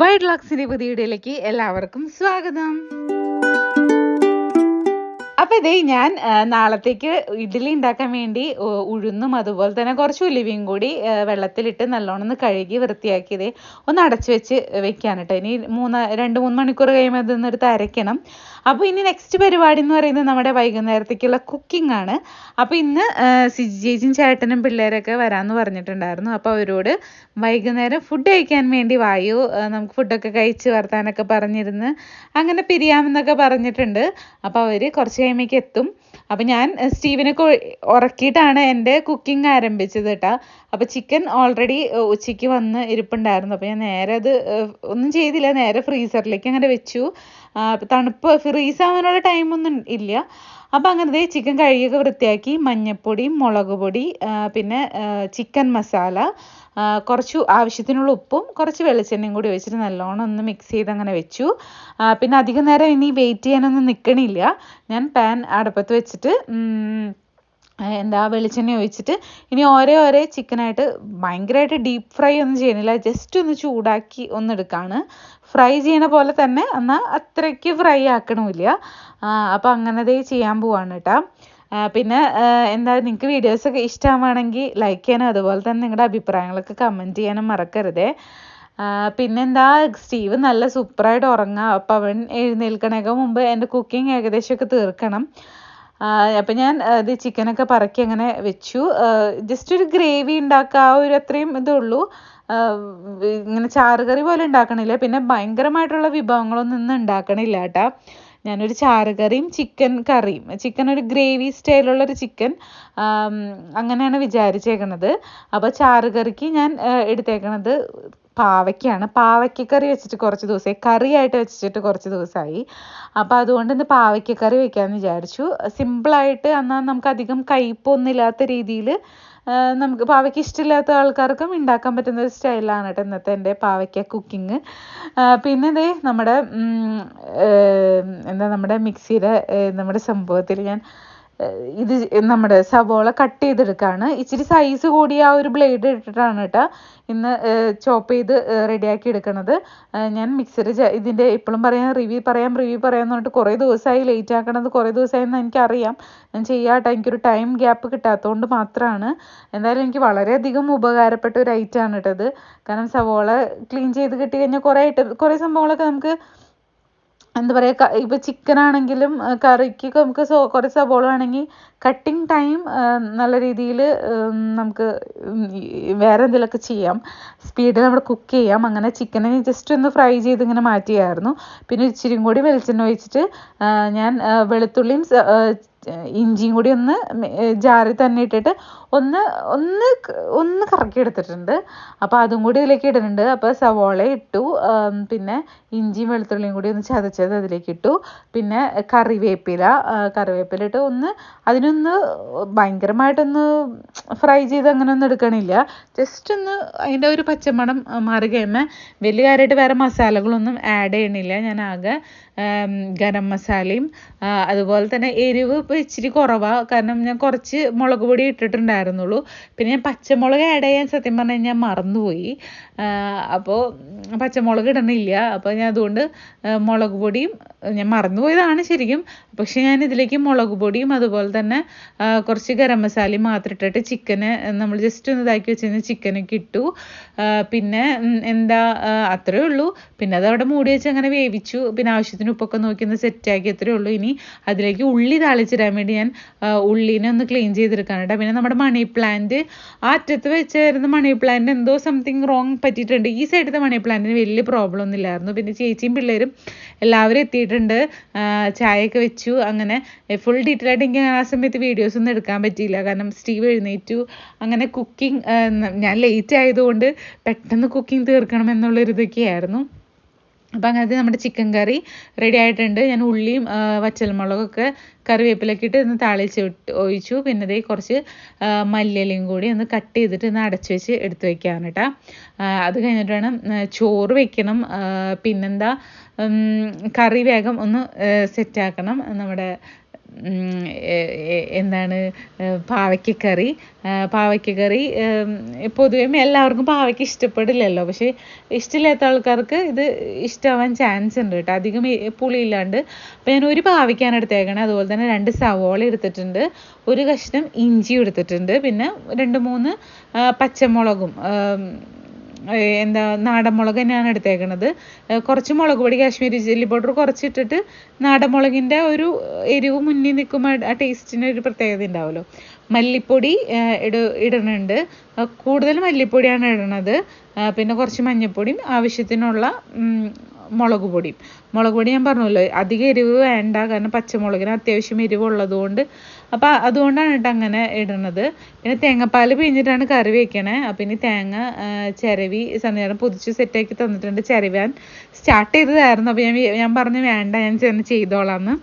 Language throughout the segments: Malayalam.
വൈഡ് ലോക്സിന്റെ പുതിയ വീഡിയോയിലേക്ക് എല്ലാവർക്കും സ്വാഗതം. ഇതേ ഞാൻ നാളത്തേക്ക് ഇഡ്ഡലി ഉണ്ടാക്കാൻ വേണ്ടി ഉഴുന്നും അതുപോലെ തന്നെ കുറച്ച് ഉലുവയും കൂടി വെള്ളത്തിലിട്ട് നല്ലോണം കഴുകി വൃത്തിയാക്കിയത് ഒന്ന് അടച്ചു വെച്ച് വെക്കാൻ കേട്ടോ. ഇനി മൂന്ന് രണ്ട് മൂന്ന് മണിക്കൂർ കഴിയുമ്പോൾ ഇതൊന്ന് എടുത്ത് അരയ്ക്കണം. അപ്പോൾ ഇനി നെക്സ്റ്റ് പരിപാടി എന്ന് പറയുന്നത് നമ്മുടെ വൈകുന്നേരത്തേക്കുള്ള കുക്കിംഗ് ആണ്. അപ്പോൾ ഇന്ന് ആ, സിജി ചേച്ചിയും ചേട്ടനും പിള്ളേരൊക്കെ വരാമെന്ന് പറഞ്ഞിട്ടുണ്ടായിരുന്നു. അപ്പോൾ അവരോട് വൈകുന്നേരം ഫുഡ് കഴിക്കാൻ വേണ്ടി വായു നമുക്ക് ഫുഡൊക്കെ കഴിച്ച് വർത്താനൊക്കെ പറഞ്ഞിരുന്ന് അങ്ങനെ പിരിയാമെന്നൊക്കെ പറഞ്ഞിട്ടുണ്ട്. അപ്പോൾ അവർ കുറച്ച് കഴിയുമ്പോഴേക്ക് എത്തും അപ്പം ഞാൻ സ്റ്റീവിനെ ഉറക്കിയിട്ടാണ് എന്റെ കുക്കിംഗ് ആരംഭിച്ചത് കേട്ടോ അപ്പോൾ ചിക്കൻ ഓൾറെഡി ഉച്ചയ്ക്ക് വന്ന് ഇരിപ്പുണ്ടായിരുന്നു. അപ്പോൾ ഞാൻ നേരെ അത് ഒന്നും ചെയ്തില്ല. നേരെ ഫ്രീസറിലേക്ക് അങ്ങനെ വെച്ചു. തണുപ്പ് ഫ്രീസ് ആവാനുള്ള ടൈമൊന്നും ഇല്ല. അപ്പോൾ അങ്ങനത്തെ ചിക്കൻ കഴുകിയൊക്കെ വൃത്തിയാക്കി. മഞ്ഞൾപ്പൊടി മുളക് പൊടി പിന്നെ ചിക്കൻ മസാല കുറച്ച് ആവശ്യത്തിനുള്ള ഉപ്പും കുറച്ച് വെളിച്ചെണ്ണയും കൂടി ഒഴിച്ചിട്ട് നല്ലോണം ഒന്ന് മിക്സ് ചെയ്ത് അങ്ങനെ വെച്ചു പിന്നെ അധികം നേരം ഇനി വെയിറ്റ് ചെയ്യാനൊന്നും നിൽക്കണില്ല ഞാൻ പാൻ അടുപ്പത്ത് വെച്ചിട്ട് എന്താ വെളിച്ചെണ്ണ ഒഴിച്ചിട്ട് ഇനി ഓരോ ഓരോ ചിക്കനായിട്ട് ഭയങ്കരമായിട്ട് ഡീപ്പ് ഫ്രൈ ഒന്നും ചെയ്യണില്ല ജസ്റ്റ് ഒന്ന് ചൂടാക്കി ഒന്ന് എടുക്കാണ്. ഫ്രൈ ചെയ്യണ പോലെ തന്നെ എന്നാൽ അത്രയ്ക്ക് ഫ്രൈ ആക്കണമില്ല. അപ്പോൾ അങ്ങനെ ദേ ചെയ്യാൻ പോവാണ് കേട്ടോ പിന്നെ എന്താ നിങ്ങൾക്ക് വീഡിയോസൊക്കെ ഇഷ്ടമാണെങ്കിൽ ലൈക്ക് ചെയ്യാനും അതുപോലെ തന്നെ നിങ്ങളുടെ അഭിപ്രായങ്ങളൊക്കെ കമന്റ് ചെയ്യാനും മറക്കരുതേ. പിന്നെന്താ സ്റ്റീവ് നല്ല സൂപ്പറായിട്ട് ഉറങ്ങാം. അപ്പം അവൻ എഴുന്നേൽക്കണേക്ക് മുമ്പ് എന്റെ കുക്കിംഗ് ഏകദേശമൊക്കെ തീർക്കണം. അപ്പം ഞാൻ ഇത് ചിക്കനൊക്കെ പറക്കി അങ്ങനെ വെച്ചു. ജസ്റ്റ് ഒരു ഗ്രേവി ഉണ്ടാക്കുക ആ ഒരു അത്രയും ഇതേ ഉള്ളൂ. ആ, വി- ഇങ്ങനെ ചാറുകറി പോലെ ഉണ്ടാക്കണില്ല. പിന്നെ ഭയങ്കരമായിട്ടുള്ള വിഭവങ്ങളൊന്നും ഇന്ന് ഉണ്ടാക്കണില്ല കേട്ടാ. ഞാനൊരു ചാറുകറിയും ചിക്കൻ കറിയും. ചിക്കൻ ഒരു ഗ്രേവി സ്റ്റൈലുള്ളൊരു ചിക്കൻ അങ്ങനെയാണ് വിചാരിച്ചേക്കണത്. അപ്പോൾ ചാറുകറിക്ക് ഞാൻ എടുത്തേക്കണത് പാവയ്ക്കാണ്. പാവയ്ക്കക്കറി വെച്ചിട്ട് കുറച്ച് ദിവസമായി കറിയായിട്ട് വെച്ചിട്ട് കുറച്ച് ദിവസമായി അപ്പോൾ അതുകൊണ്ട് ഇന്ന് പാവയ്ക്കക്കറി വെക്കാമെന്ന് വിചാരിച്ചു. സിമ്പിളായിട്ട് എന്നാൽ നമുക്ക് അധികം കയ്പൊന്നും ഇല്ലാത്ത രീതിയിൽ നമുക്ക് പാവയ്ക്ക ഇഷ്ടമില്ലാത്ത ആൾക്കാർക്കും ഉണ്ടാക്കാൻ പറ്റുന്ന ഒരു സ്റ്റൈലാണ് കേട്ടോ ഇന്നത്തെ എന്റെ പാവയ്ക്ക കുക്കിംഗ്. പിന്നെ ഇതേ നമ്മുടെ എന്താ നമ്മുടെ മിക്സിയുടെ നമ്മുടെ സംഭവത്തിൽ ഞാൻ ഇത് നമ്മുടെ സവോള കട്ട് ചെയ്തെടുക്കുകയാണ് ഇച്ചിരി സൈസ് കൂടിയ ആ ഒരു ബ്ലേഡ് ഇട്ടിട്ടാണ് കേട്ടോ ഇന്ന് ചോപ്പ് ചെയ്ത് റെഡിയാക്കി എടുക്കണത്. ഞാൻ മിക്സർ ഇതിന്റെ ഇപ്പോഴും പറയാം റിവ്യൂ പറയാം റിവ്യൂ പറയാം എന്ന് പറഞ്ഞിട്ട് കുറേ ദിവസമായി ലേറ്റ് ആക്കണത് കുറേ ദിവസമായി എന്ന് എനിക്കറിയാം. ഞാൻ ചെയ്യാട്ടോ എനിക്കൊരു ടൈം ഗ്യാപ്പ് കിട്ടാത്തതുകൊണ്ട് മാത്രമാണ് എന്തായാലും എനിക്ക് വളരെയധികം ഉപകാരപ്പെട്ട ഒരു ഐറ്റമാണ് ആണ് കേട്ടോ ഇത്. കാരണം സവോള ക്ലീൻ ചെയ്ത് കിട്ടി കഴിഞ്ഞാൽ കുറേ കുറേ സംഭവങ്ങളൊക്കെ നമുക്ക് എന്താ പറയുക ഇപ്പോൾ ചിക്കൻ ആണെങ്കിലും കറിക്ക് നമുക്ക് സോ കുറേ സവോള ആണെങ്കിൽ കട്ടിങ് ടൈം നല്ല രീതിയിൽ നമുക്ക് വേറെ എന്തെങ്കിലുമൊക്കെ ചെയ്യാം. സ്പീഡിൽ നമ്മൾ കുക്ക് ചെയ്യാം. അങ്ങനെ ചിക്കനെ ജസ്റ്റ് ഒന്ന് ഫ്രൈ ചെയ്ത് ഇങ്ങനെ മാറ്റിയായിരുന്നു. പിന്നെ ഇച്ചിരിയും കൂടി വെളിച്ചെണ്ണ ഒഴിച്ചിട്ട് ഞാൻ വെളുത്തുള്ളിയും ഇഞ്ചിയും കൂടി ഒന്ന് ജാറിൽ തന്നെ ഇട്ടിട്ട് ഒന്ന് ഒന്ന് ഒന്ന് കറക്കി എടുത്തിട്ടുണ്ട്. അപ്പോൾ അതും കൂടി ഇതിലേക്ക് ഇടുന്നുണ്ട്. അപ്പോൾ സവോള ഇട്ടു. പിന്നെ ഇഞ്ചിയും വെളുത്തുള്ളിയും കൂടി ഒന്ന് ചതച്ചത് അതിലേക്ക് ഇട്ടു. പിന്നെ കറിവേപ്പില കറിവേപ്പില ഇട്ട് ഒന്ന് അതിനൊന്ന് ഭയങ്കരമായിട്ടൊന്ന് ഫ്രൈ ചെയ്ത് അങ്ങനെ ഒന്നും എടുക്കണില്ല. ജസ്റ്റ് ഒന്ന് അതിന്റെ ഒരു പച്ചമണം മാറി കഴിയുമ്പോൾ വലിയ കാര്യമായിട്ട് വേറെ മസാലകളൊന്നും ആഡ് ചെയ്യണില്ല. ഞാൻ ആകെ ഗരം മസാലയും അതുപോലെ തന്നെ എരിവ് ഇപ്പോൾ ഇച്ചിരി കുറവാണ് കാരണം ഞാൻ കുറച്ച് മുളക് പൊടി ഇട്ടിട്ടുണ്ടായിരുന്നുള്ളൂ. പിന്നെ ഞാൻ പച്ചമുളക് ആഡ് ചെയ്യാൻ സത്യം പറഞ്ഞു കഴിഞ്ഞാൽ മറന്നുപോയി. അപ്പോൾ പച്ചമുളക് ഇടണില്ല. അപ്പോൾ ഞാൻ അതുകൊണ്ട് മുളക് പൊടിയും ഞാൻ മറന്നുപോയതാണ് ശരിക്കും. പക്ഷേ ഞാൻ ഇതിലേക്ക് മുളക് പൊടിയും അതുപോലെ തന്നെ കുറച്ച് ഗരം മസാലയും മാത്രം ഇട്ടിട്ട് ചിക്കന് നമ്മൾ ജസ്റ്റ് ഒന്ന് ഇതാക്കി വെച്ചിരുന്ന ചിക്കനൊക്കെ ഇട്ടു. പിന്നെ എന്താ അത്രയേ അത്രേ ഉള്ളൂ. പിന്നെ അത് അവിടെ മൂടി വെച്ച് അങ്ങനെ വേവിച്ചു. പിന്നെ ആവശ്യത്തിന് ഉപ്പൊക്കെ നോക്കി ഒന്ന് സെറ്റാക്കി അത്രേ ഉള്ളൂ. ഇനി അതിലേക്ക് ഉള്ളി താളിച്ചിടാൻ വേണ്ടി ഞാൻ ഉള്ളിനെ ഒന്ന് ക്ലീൻ ചെയ്തെടുക്കാണ് കേട്ടോ. പിന്നെ നമ്മുടെ മണി പ്ലാന്റ് ആ അറ്റത്ത് വെച്ചായിരുന്ന മണി പ്ലാന്റ് എന്തോ സംതിങ് റോങ് പറ്റിയിട്ടുണ്ട്. ഈ സൈഡിലത്തെ മണി പ്ലാന്റിന് വലിയ പ്രോബ്ലം ഒന്നും ഇല്ലായിരുന്നു. പിന്നെ ചേച്ചിയും പിള്ളേരും എല്ലാവരും എത്തിയിട്ടുണ്ട് ചായയൊക്കെ വെച്ചു. അങ്ങനെ ഫുൾ ഡീറ്റെയിൽ ആയിട്ട് എനിക്ക് ആ സമയത്ത് വീഡിയോസ് ഒന്നും എടുക്കാൻ പറ്റിയില്ല. കാരണം സ്റ്റീവ് എഴുന്നേറ്റു. അങ്ങനെ കുക്കിംഗ് ഞാൻ ലേറ്റ് ആയതുകൊണ്ട് പെട്ടെന്ന് കുക്കിംഗ് തീർക്കണം എന്നുള്ളൊരു ഇതൊക്കെയായിരുന്നു. അപ്പോൾ അങ്ങനത്തെ നമ്മുടെ ചിക്കൻ കറി റെഡി ആയിട്ടുണ്ട്. ഞാൻ ഉള്ളിയും വച്ചൽമുളകൊക്കെ കറിവേപ്പിലൊക്കെ ഇട്ട് ഒന്ന് താളിച്ച് വിട്ട് ഒഴിച്ചു. പിന്നെ ദേ കുറച്ച് മല്ലിയിലയും കൂടി ഒന്ന് കട്ട് ചെയ്തിട്ട് ഒന്ന് അടച്ച് വെച്ച് എടുത്ത് വെക്കാണ് കേട്ടോ. അത് കഴിഞ്ഞിട്ട് വേണം ചോറ് വെക്കണം. പിന്നെന്താ കറി വേഗം ഒന്ന് സെറ്റാക്കണം നമ്മുടെ എന്താണ് പാവയ്ക്കക്കറി പാവയ്ക്കക്കറി പൊതുവെ എല്ലാവർക്കും പാവയ്ക്ക ഇഷ്ടപ്പെടില്ലല്ലോ. പക്ഷേ ഇഷ്ടമില്ലാത്ത ആൾക്കാർക്ക് ഇത് ഇഷ്ടമാവാൻ ചാൻസ് ഉണ്ട് കേട്ടോ. അധികം പുളിയില്ലാണ്ട്. അപ്പോൾ ഞാൻ ഒരു പാവയ്ക്കാണ് എടുത്തേക്കണേ. അതുപോലെ തന്നെ രണ്ട് സവോള എടുത്തിട്ടുണ്ട്. ഒരു കഷ്ണം ഇഞ്ചി എടുത്തിട്ടുണ്ട്. പിന്നെ രണ്ട് മൂന്ന് പച്ചമുളകും എന്താ നാടൻ മുളക് തന്നെയാണ് എടുത്തേക്കണത്. കുറച്ച് മുളക് പൊടി കാശ്മീരി ചില്ലി പൗഡർ കുറച്ചിട്ടിട്ട് നാടൻ മുളകിന്റെ ഒരു എരിവ് മുന്നിൽ നിൽക്കുമ്പോൾ ആ ടേസ്റ്റിന് ഒരു പ്രത്യേകത ഉണ്ടാവുമല്ലോ. മല്ലിപ്പൊടി ഇട ഇടുന്നുണ്ട് കൂടുതൽ മല്ലിപ്പൊടിയാണ് ഇടണത്. പിന്നെ കുറച്ച് മഞ്ഞൾപ്പൊടിയും ആവശ്യത്തിനുള്ള മുളക് പൊടിയും. മുളക് പൊടി ഞാൻ പറഞ്ഞല്ലോ അധികം എരിവ് വേണ്ട കാരണം പച്ചമുളകിന് അത്യാവശ്യം എരിവുള്ളത് കൊണ്ട് അപ്പോൾ അതുകൊണ്ടാണ് കേട്ടോ അങ്ങനെ ഇടുന്നത്. പിന്നെ തേങ്ങാപ്പാൽ പിഴിഞ്ഞിട്ടാണ് കറി വെക്കണേ. അപ്പം ഇനി തേങ്ങ ചിരവി സന്ധ്യാനം പൊതിച്ച് സെറ്റാക്കി തന്നിട്ടുണ്ട് ചിരവാൻ സ്റ്റാർട്ട് ചെയ്തതായിരുന്നു. അപ്പോൾ ഞാൻ ഞാൻ പറഞ്ഞു വേണ്ട ഞാൻ ചെന്ന് ചെയ്തോളാന്ന്.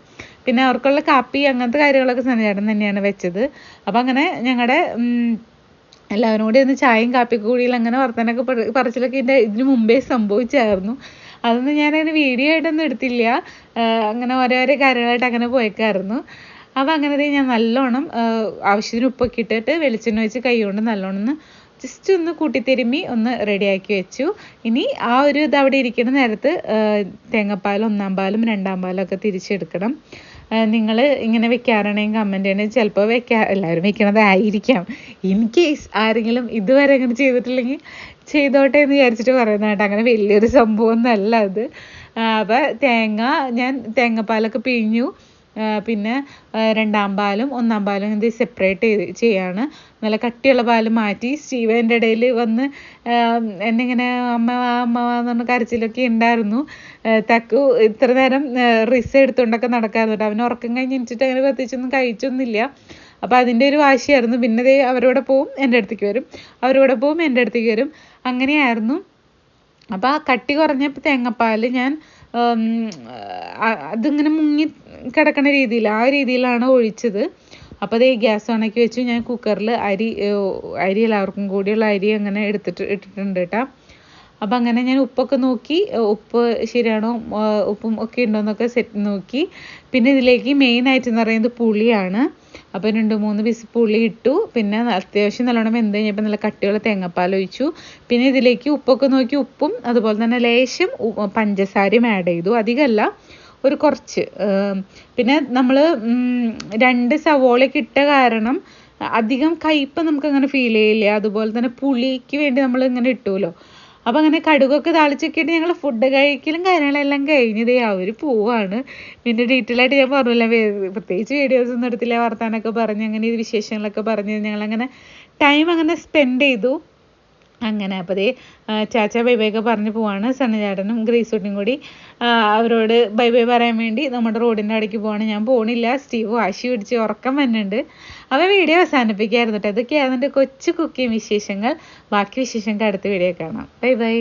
പിന്നെ അവർക്കുള്ള കാപ്പി അങ്ങനത്തെ കാര്യങ്ങളൊക്കെ സന്ധ്യാടൻ തന്നെയാണ് വെച്ചത്. അപ്പം അങ്ങനെ ഞങ്ങളുടെ എല്ലാവരും കൂടി ഒന്ന് ചായയും കാപ്പിയൊക്കെ കൂടിയിൽ അങ്ങനെ വർത്തനൊക്കെ പറ- പറച്ചിലൊക്കെ ഇതിന് മുമ്പേ സംഭവിച്ചായിരുന്നു. അതൊന്നും ഞാനങ്ങനെ വീഡിയോ ആയിട്ടൊന്നും എടുത്തില്ല. അങ്ങനെ ഓരോരോ കാര്യങ്ങളായിട്ട് അങ്ങനെ പോയേക്കായിരുന്നു. അപ്പോൾ അങ്ങനെ ഞാൻ നല്ലോണം ആവശ്യത്തിന് ഉപ്പൊക്കെ ഇട്ടിട്ട് വെളിച്ചെണ്ണ ഒഴിച്ച് കൈ കൊണ്ട് നല്ലോണം ഒന്ന് ജസ്റ്റ് ഒന്ന് കൂട്ടിത്തിരുമ്മി ഒന്ന് റെഡിയാക്കി വെച്ചു. ഇനി ആ ഒരു ഇത് അവിടെ ഇരിക്കുന്ന നേരത്ത് തേങ്ങാപ്പാലും ഒന്നാം പാലും രണ്ടാം പാലും ഒക്കെ തിരിച്ചെടുക്കണം. നിങ്ങൾ ഇങ്ങനെ വെക്കാറാണെങ്കിൽ കമന്റ് ചെയ്യണേ. ചിലപ്പോൾ വെക്കാ എല്ലാവരും വെക്കണതായിരിക്കാം. ഇൻ കേസ് ആരെങ്കിലും ഇതുവരെ അങ്ങനെ ചെയ്തിട്ടില്ലെങ്കിൽ ചെയ്തോട്ടെ എന്ന് വിചാരിച്ചിട്ട് പറയുന്ന കേട്ടോ. അങ്ങനെ വലിയൊരു സംഭവം സംഭവമൊന്നുമല്ല അത്. അപ്പോൾ തേങ്ങ ഞാൻ തേങ്ങാപ്പാലൊക്കെ പിഴിഞ്ഞു. പിന്നെ രണ്ടാം പാലും ഒന്നാം പാലും ഇത് സെപ്പറേറ്റ് ചെയ്ത് ചെയ്യാണ്. നല്ല കട്ടിയുള്ള പാൽ മാറ്റി സ്റ്റീവ് എന്റെ ഇടയിൽ വന്ന് എന്നിങ്ങനെ അമ്മ അമ്മ എന്ന് പറഞ്ഞ് കരച്ചിലൊക്കെ ഉണ്ടായിരുന്നു തക്കു ഇത്ര നേരം റിസ എടുത്തുകൊണ്ടൊക്കെ നടക്കാറുണ്ട് അവന് ഉറക്കം കഴിഞ്ഞ് അങ്ങനെ പ്രത്യേകിച്ചൊന്നും കഴിച്ചൊന്നുമില്ല. അപ്പോൾ അതിന്റെ ഒരു വാശിയായിരുന്നു. പിന്നെ ദേ അവരോടെ പോവും എന്റെ അടുത്തേക്ക് വരും. അവരോടെ പോവും എന്റെ അടുത്തേക്ക് വരും. അങ്ങനെയായിരുന്നു. അപ്പോൾ ആ കട്ടി കുറഞ്ഞ തേങ്ങാപ്പാൽ ഞാൻ അതിങ്ങനെ മുങ്ങി കിടക്കുന്ന രീതിയിൽ ആ രീതിയിലാണ് ഒഴിച്ചത്. അപ്പോൾ അതേ ഗ്യാസ് ഓണാക്കി വെച്ചു ഞാൻ കുക്കറിൽ അരി അരി എല്ലാവർക്കും കൂടിയുള്ള അരി അങ്ങനെ എടുത്തിട്ട് ഇട്ടിട്ടുണ്ട് കേട്ടോ അപ്പം അങ്ങനെ ഞാൻ ഉപ്പൊക്കെ നോക്കി ഉപ്പ് ശരിയാണോ ഉപ്പും ഒക്കെ ഉണ്ടോയെന്നൊക്കെ സെറ്റ് നോക്കി. പിന്നെ ഇതിലേക്ക് മെയിൻ ആയിട്ട് എന്ന് പറയുന്നത് പുളിയാണ്. അപ്പോൾ രണ്ട് മൂന്ന് പീസ് പുളി ഇട്ടു. പിന്നെ അത്യാവശ്യം നല്ലോണം വെന്ത് കഴിഞ്ഞപ്പോൾ നല്ല കട്ടിയുള്ള തേങ്ങാപ്പാൽ ഒഴിച്ചു. പിന്നെ ഇതിലേക്ക് ഉപ്പൊക്കെ നോക്കി ഉപ്പും അതുപോലെ തന്നെ ലേശം പഞ്ചസാരയും ആഡ് ചെയ്തു. അധികമല്ല ഒരു കുറച്ച്. പിന്നെ നമ്മൾ രണ്ട് സവോളയൊക്കെ ഇട്ട കാരണം അധികം കയ്പ്പ് നമുക്ക് അങ്ങനെ ഫീൽ ചെയ്യില്ല. അതുപോലെ തന്നെ പുളിക്ക് വേണ്ടി നമ്മൾ ഇങ്ങനെ ഇട്ടുമല്ലോ അപ്പം അങ്ങനെ കടുകൊക്കെ താളിച്ചൊക്കെ ഇട്ട് ഞങ്ങൾ ഫുഡ് കഴിക്കലും കാര്യങ്ങളെല്ലാം കഴിഞ്ഞതേ അവർ പോവാണ്. പിന്നെ ഡീറ്റെയിൽ ആയിട്ട് ഞാൻ പറഞ്ഞില്ല പ്രത്യേകിച്ച് വീഡിയോസ് ഒന്നും എടുത്തില്ല വർത്താനൊക്കെ പറഞ്ഞ് അങ്ങനെ ഈ വിശേഷങ്ങളൊക്കെ പറഞ്ഞ് ഞങ്ങളങ്ങനെ ടൈം അങ്ങനെ സ്പെൻഡ് ചെയ്തു. അങ്ങനെ. അപ്പോൾ ദേ ചാച്ച ബൈ ബൈ ഒക്കെ പറഞ്ഞു പോവാണ്. സണ്ണിചാടനും ഗ്രേസൂട്ടിയും കൂടി അവരോട് ബൈ ബൈ പറയാൻ വേണ്ടി നമ്മുടെ റോഡിന്റെ അവിടേക്ക് പോവാണ്. ഞാൻ പോണില്ല. സ്റ്റീവ് വാശി പിടിച്ച് ഉറക്കം വന്നിട്ടുണ്ട്. അപ്പോൾ വീഡിയോ അവസാനിപ്പിക്കായിരുന്നു കേട്ടോ. ഇതൊക്കെയാണ് എന്റെ കൊച്ചു കുക്കിംഗ് വിശേഷങ്ങൾ. ബാക്കി വിശേഷങ്ങൾക്ക് അടുത്ത വീഡിയോ കാണാം. Bye bye.